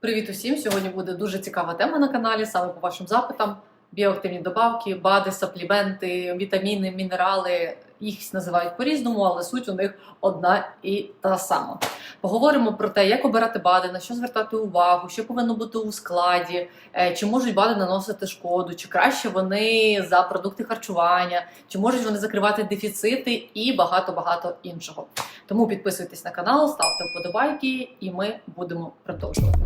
Привіт усім! Сьогодні буде дуже цікава тема на каналі, саме по вашим запитам. Біоактивні добавки, БАДи, сапліменти, вітаміни, мінерали. Їх називають по-різному, але суть у них одна і та сама. Поговоримо про те, як обирати БАДи, на що звертати увагу, що повинно бути у складі, е, чи можуть БАДи наносити шкоду, чи краще вони за продукти харчування, чи можуть вони закривати дефіцити і багато-багато іншого. Тому підписуйтесь на канал, ставте вподобайки, і ми будемо продовжувати.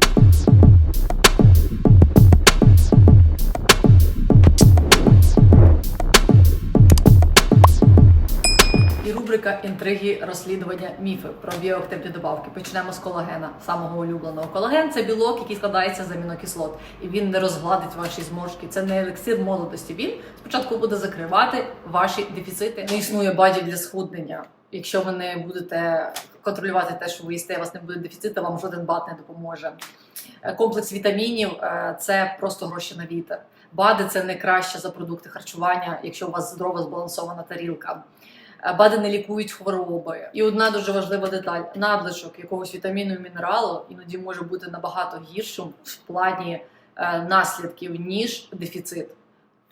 Рубрика інтриги розслідування міфи про біоактивні добавки. Почнемо з колагена, самого улюбленого. Колаген це білок, який складається з амінокислот, і він не розгладить ваші зморшки. Це не елексир молодості. Він спочатку буде закривати ваші дефіцити. Не існує баді для схуднення. Якщо ви не будете контролювати те, що ви їсте, вас не буде дефіциту, вам жоден бат не допоможе. Е, Комплекс вітамінів е, це просто гроші на вітер. БАДи це не краще за продукти харчування, якщо у вас здорова збалансована тарілка. Е, БАДи не лікують хвороби. І одна дуже важлива деталь: надлишок якогось вітаміну і мінералу іноді може бути набагато гіршим в плані е, наслідків, ніж дефіцит.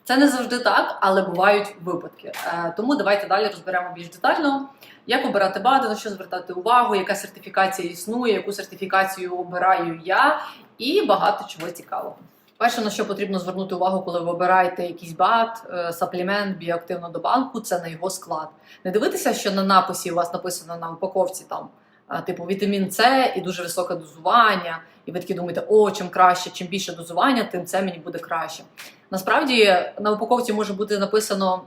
Це не завжди так, але бувають випадки. Е, Тому давайте далі розберемо більш детально, як обирати БАДи, на що звертати увагу, яка сертифікація існує, яку сертифікацію обираю я, і багато чого цікавого. Перше, на що потрібно звернути увагу, коли ви обираєте якийсь бат, е, саплімент, біоактивну добавку, це на його склад. Не дивитися, що на написі у вас написано на упаковці там. Типу вітамін С і дуже високе дозування, і ви такі думаєте, о, чим краще, чим більше дозування, тим це мені буде краще. Насправді на упаковці може бути написано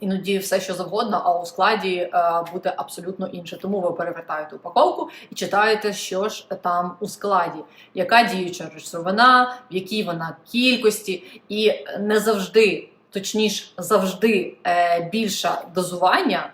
іноді все, що завгодно, а у складі е, буде абсолютно інше. Тому ви перевертаєте упаковку і читаєте, що ж там у складі, яка діюча речовина, в якій вона кількості, і не завжди, точніше, завжди е, більше дозування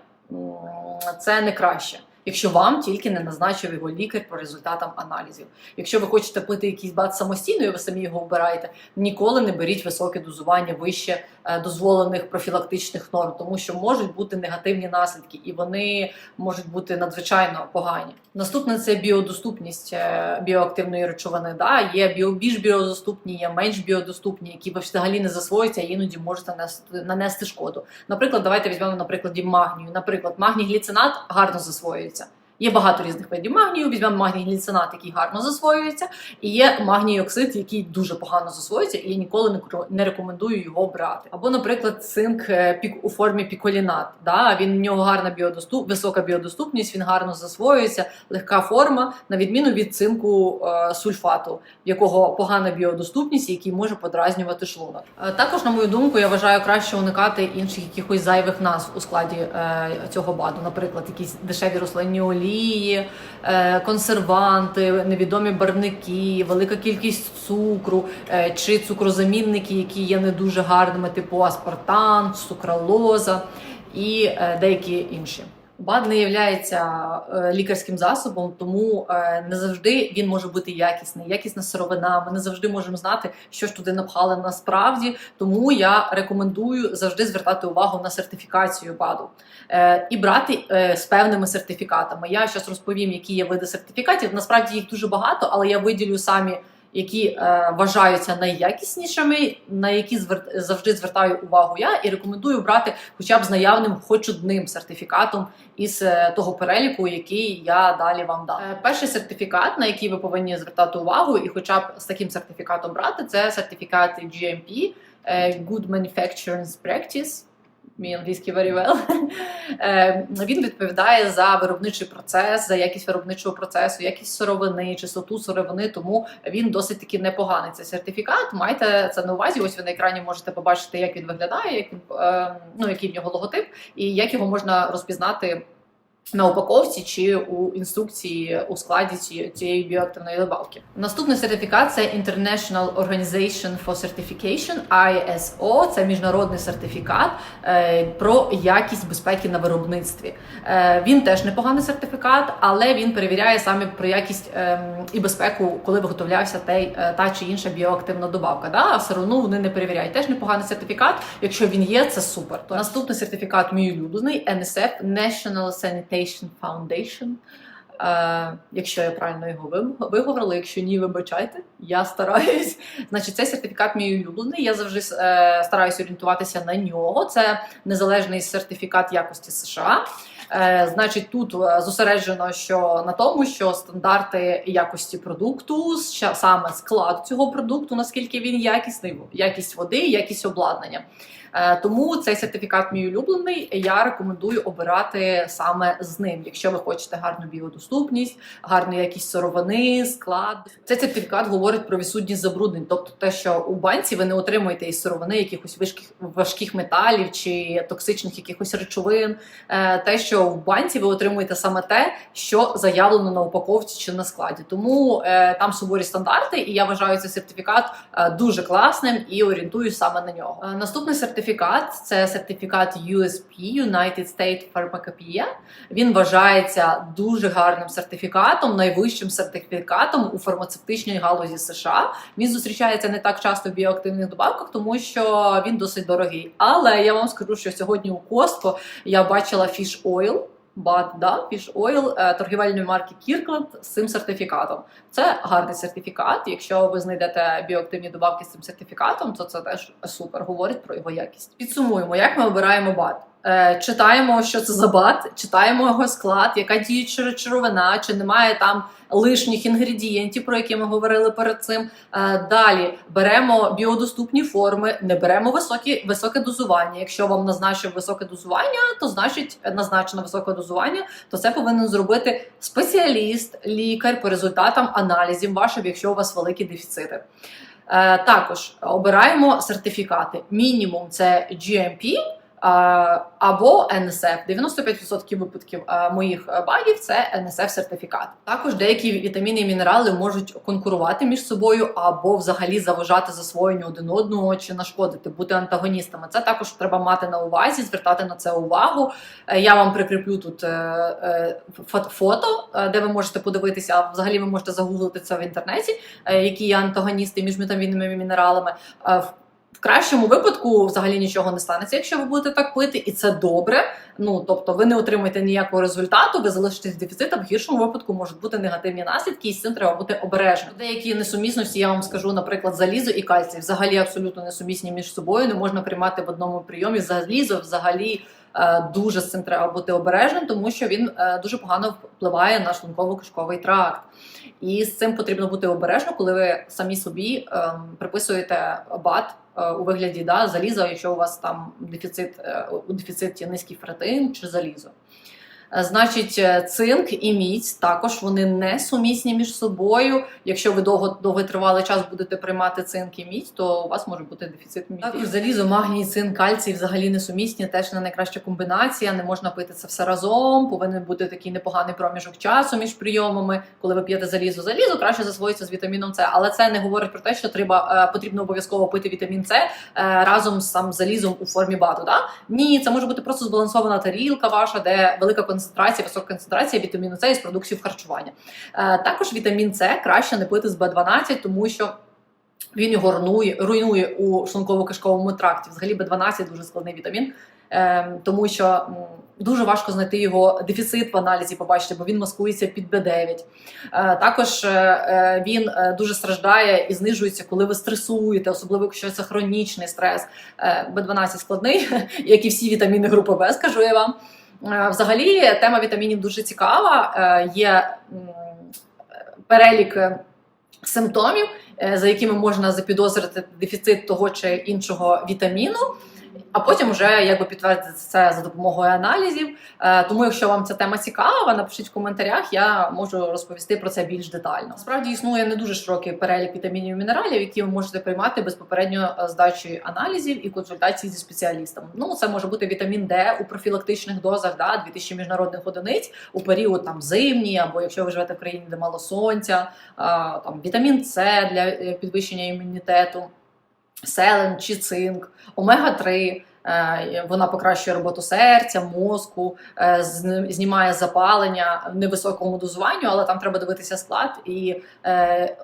це не краще. Якщо вам тільки не назначив його лікар по результатам аналізів. Якщо ви хочете пити якийсь бат самостійно, і ви самі його обираєте, ніколи не беріть високе дозування вище е, дозволених профілактичних норм, тому що можуть бути негативні наслідки, і вони можуть бути надзвичайно погані. Наступне це біодоступність е, біоактивної речовини. Да? Є більш біодоступні, є менш біодоступні, які ви взагалі не засвоюються, і іноді можете нанести, нанести шкоду. Наприклад, давайте візьмемо на прикладі магнію. Наприклад, магній гліцинат гарно засвоюється. Є багато різних видів магнію. Візьмемо магній гліцинат, який гарно засвоюється, і є магній оксид, який дуже погано засвоюється, і я ніколи не рекомендую його брати. Або, наприклад, цинк е, пік у формі піколінат. Да? Він в нього гарна біодоступ, висока біодоступність, він гарно засвоюється, легка форма, на відміну від цинку е, сульфату, в якого погана біодоступність, який може подразнювати шлунок. Е, також, на мою думку, я вважаю краще уникати інших якихось зайвих назв у складі е, цього баду, наприклад, якісь дешеві рослинні олії, е, консерванти, невідомі барвники, велика кількість цукру е, чи цукрозамінники, які є не дуже гарними, типу аспартан, сукралоза і е, деякі інші. БАД не є лікарським засобом, тому е, не завжди він може бути якісний, якісна сировина. Ми не завжди можемо знати, що ж туди напхали насправді. Тому я рекомендую завжди звертати увагу на сертифікацію БАДу е, і брати е, з певними сертифікатами. Я зараз розповім, які є види сертифікатів. Насправді їх дуже багато, але я виділю самі. Які е, вважаються найякіснішими, на які звер... завжди звертаю увагу я і рекомендую брати хоча б з наявним хоч одним сертифікатом із е, того переліку, який я далі вам дам. Е, перший сертифікат, на який ви повинні звертати увагу, і хоча б з таким сертифікатом брати, це сертифікат GMP, е, Good Manufacturing Practice. Мій англійський very well. Е, Він відповідає за виробничий процес, за якість виробничого процесу, якість сировини, чистоту сировини, тому він досить таки непоганий. Цей сертифікат. Майте це на увазі. Ось ви на екрані можете побачити, як він виглядає, як він, е, ну, який в нього логотип, і як його можна розпізнати. На упаковці чи у інструкції у складі ці- цієї біоактивної добавки. Наступний сертифікат це International Organization for Certification ISO. Це міжнародний сертифікат е, про якість безпеки на виробництві. Е, він теж непоганий сертифікат, але він перевіряє саме про якість ем, і безпеку, коли виготовлявся та, та чи інша біоактивна добавка. А все одно вони не перевіряють. Теж непоганий сертифікат. Якщо він є, це супер. Наступний сертифікат мій улюблений NSF National Sanitation Foundation. Е, якщо я правильно його виговорила, якщо ні, вибачайте, я стараюсь. Значить, цей сертифікат мій улюблений. Я завжди е, стараюсь орієнтуватися на нього. Це незалежний сертифікат якості США. Е, значить, тут е, зосереджено, що на тому, що стандарти якості продукту, саме склад цього продукту, наскільки він якісний, якість води, якість обладнання. Е, Тому цей сертифікат мій улюблений. Я рекомендую обирати саме з ним, якщо ви хочете гарну біодоступність, гарну якість сировини, склад. Цей сертифікат говорить про відсутність забруднень, тобто те, що у банці ви не отримуєте із сировини якихось важких, важких металів чи токсичних якихось речовин. Е, Те, що в банці ви отримуєте саме те, що заявлено на упаковці чи на складі. Тому е, там суворі стандарти, і я вважаю цей сертифікат дуже класним і орієнтуюсь саме на нього. Наступний сертифікат це сертифікат USP United States Pharmacopoeia. Він вважається дуже гарним сертифікатом, найвищим сертифікатом у фармацевтичній галузі США. Він зустрічається не так часто в біоактивних добавках, тому що він досить дорогий. Але я вам скажу, що сьогодні у Costco я бачила Fish Oil, Бат, да, Fish Oil е, торгівельної марки Kirkland з цим сертифікатом. Це гарний сертифікат. Якщо ви знайдете біоактивні добавки з цим сертифікатом, то це теж супер говорить про його якість. Підсумуємо, як ми обираємо бат. Е, читаємо, що це за бат, читаємо його склад, яка діюча речовина, чи немає там лишніх інгредієнтів, про які ми говорили перед цим. Е, далі беремо біодоступні форми, не беремо високі, високе дозування. Якщо вам назначив високе дозування, то значить назначено високе дозування, то це повинен зробити спеціаліст, лікар по результатам аналізів ваших, якщо у вас великі дефіцити. Е, також обираємо сертифікати. Мінімум це GMP. Е, Або NSF. 95% випадків е, моїх е, багів це NSF сертифікат. Також деякі вітаміни і мінерали можуть конкурувати між собою або взагалі заважати засвоєнню один одного чи нашкодити, бути антагоністами. Це також треба мати на увазі, звертати на це увагу. Я вам прикріплю тут фото, де ви можете подивитися. А взагалі ви можете загуглити це в інтернеті, які є антагоністи між вітамінами і мінералами. В- кращому випадку взагалі нічого не станеться, якщо ви будете так пити, і це добре. Ну тобто, ви не отримаєте ніякого результату, ви залишитесь дефіцитом. В гіршому випадку можуть бути негативні наслідки, і з цим треба бути обережним. Деякі несумісності я вам скажу, наприклад, залізо і кальцій взагалі абсолютно несумісні між собою. Не можна приймати в одному прийомі. Залізо взагалі. е, Дуже з цим треба бути обережним, тому що він е, дуже погано впливає на шлунково-кишковий тракт. І з цим потрібно бути обережно, коли ви самі собі ем, приписуєте бат е, у вигляді да, заліза, якщо у вас там дефіцит е, у дефіциті низький ферритин чи залізо. Е, Значить, е, цинк і мідь також вони не сумісні між собою. Якщо ви довго довготривалий час будете приймати цинк і мідь, то у вас може бути дефіцит міді. Також залізо, магній, цинк, кальцій взагалі не сумісні. Теж не найкраща комбінація. Не можна пити це все разом. Повинен бути такий непоганий проміжок часу між прийомами. Коли ви п'єте залізо, залізо краще засвоїться з вітаміном С. Але це не говорить про те, що треба е, потрібно обов'язково пити вітамін С разом з сам залізом у формі бату. Да? Ні, це може бути просто збалансована тарілка ваша, де велика концентрація, висока концентрація вітаміну С із продуктів харчування. Е, Також вітамін С краще не пити з Б12, тому що. Він його руйнує, руйнує у шлунково-кишковому тракті. Взагалі Б12 дуже складний вітамін, е, тому що дуже важко знайти його дефіцит в аналізі, побачити, бо він маскується під Б9. Е, також він дуже страждає і знижується, коли ви стресуєте, особливо якщо це хронічний стрес. Е, Б12 складний, як і всі вітаміни групи Б, скажу я вам. Е, Взагалі, тема вітамінів дуже цікава. Е, Є перелік е, симптомів, за якими можна запідозрити дефіцит того чи іншого вітаміну. А потім вже якби підтвердити це за допомогою аналізів. Е, Тому, якщо вам ця тема цікава, напишіть в коментарях, я можу розповісти про це більш детально. Насправді існує не дуже широкий перелік вітамінів і мінералів, які ви можете приймати без попередньо е, здачі аналізів і консультацій зі спеціалістом. Ну, це може бути вітамін Д у профілактичних дозах, да, 2000 міжнародних одиниць у період там зимній, або якщо ви живете в країні, де мало сонця, е, там вітамін С для підвищення імунітету селен чи цинк, омега-3. е, Вона покращує роботу серця, мозку, е, знімає запалення невисокому дозуванню, але там треба дивитися склад і е,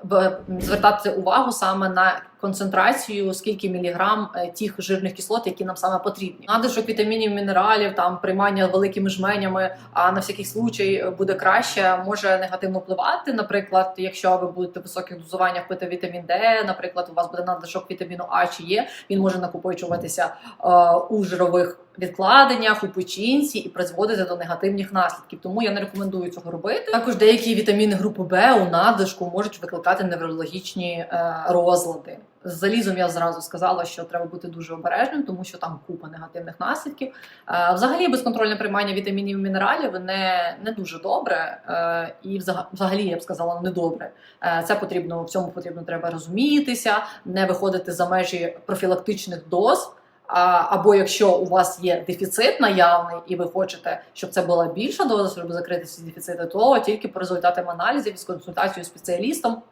звертати увагу саме на концентрацію, скільки міліграм е, тих жирних кислот, які нам саме потрібні. Надлишок вітамінів, мінералів, там приймання великими жменями, а на всякий случай е, буде краще, може негативно впливати. Наприклад, якщо ви будете високих дозуваннях пити вітамін Д, наприклад, у вас буде надлишок вітаміну А чи Є, він може накопичуватися е, у жирових відкладеннях, у печінці і призводити до негативних наслідків. Тому я не рекомендую цього робити. Також деякі вітаміни групи Б у надлишку можуть викликати неврологічні е, розлади. З залізом я зразу сказала, що треба бути дуже обережним, тому що там купа негативних наслідків. Е, взагалі, безконтрольне приймання вітамінів і мінералів не, не дуже добре, е, і взагалі я б сказала не добре. Е, це потрібно в цьому потрібно треба розумітися, не виходити за межі профілактичних доз. Або якщо у вас є дефіцит наявний, і ви хочете, щоб це була більша доза, щоб закрити ці дефіцити, то тільки по результатам аналізів з консультацією спеціалістом.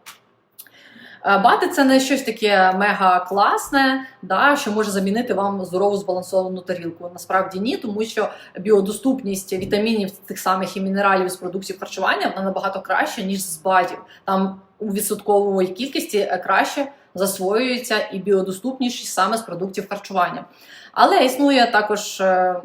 Е, Бати це не щось таке мега класне, да, що може замінити вам здорову збалансовану тарілку. Насправді ні, тому що біодоступність вітамінів тих самих і мінералів з продуктів харчування вона набагато краще, ніж з БАДів. Там у відсоткової кількості е, краще засвоюється і біодоступніші саме з продуктів харчування. Але існує також е,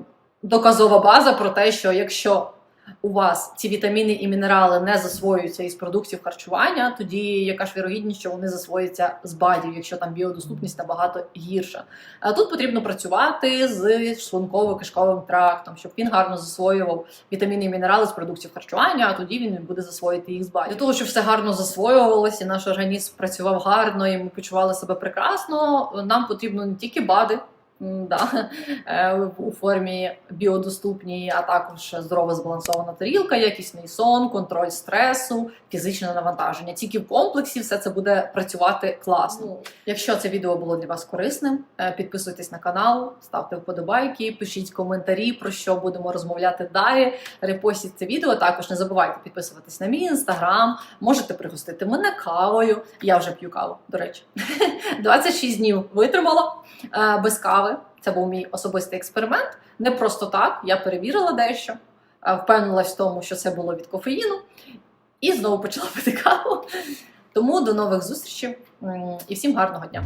доказова база про те, що якщо у вас ці вітаміни і мінерали не засвоюються із продуктів харчування, тоді яка ж вірогідність, що вони засвоюються з БАДів, якщо там біодоступність набагато гірша. А тут потрібно працювати з шлунково-кишковим трактом, щоб він гарно засвоював вітаміни і мінерали з продуктів харчування, а тоді він буде засвоїти їх з БАДів. Для того, щоб все гарно засвоювалося, і наш організм працював гарно, і ми почували себе прекрасно. Нам потрібно не тільки БАДи. Да, е, у формі біодоступній, а також здорова збалансована тарілка, якісний сон, контроль стресу, фізичне навантаження. Тільки в комплексі все це буде працювати класно. Якщо це відео було для вас корисним, е, підписуйтесь на канал, ставте вподобайки, пишіть коментарі, про що будемо розмовляти далі. Репостіть це відео. Також не забувайте підписуватись на мій інстаграм. Можете пригостити мене кавою. Я вже п'ю каву, до речі. 26 днів витримала е, без кави. Це був мій особистий експеримент. Не просто так. Я перевірила дещо, е, впевнилась в тому, що це було від кофеїну, і знову почала пити каву. Тому до нових зустрічей і всім гарного дня.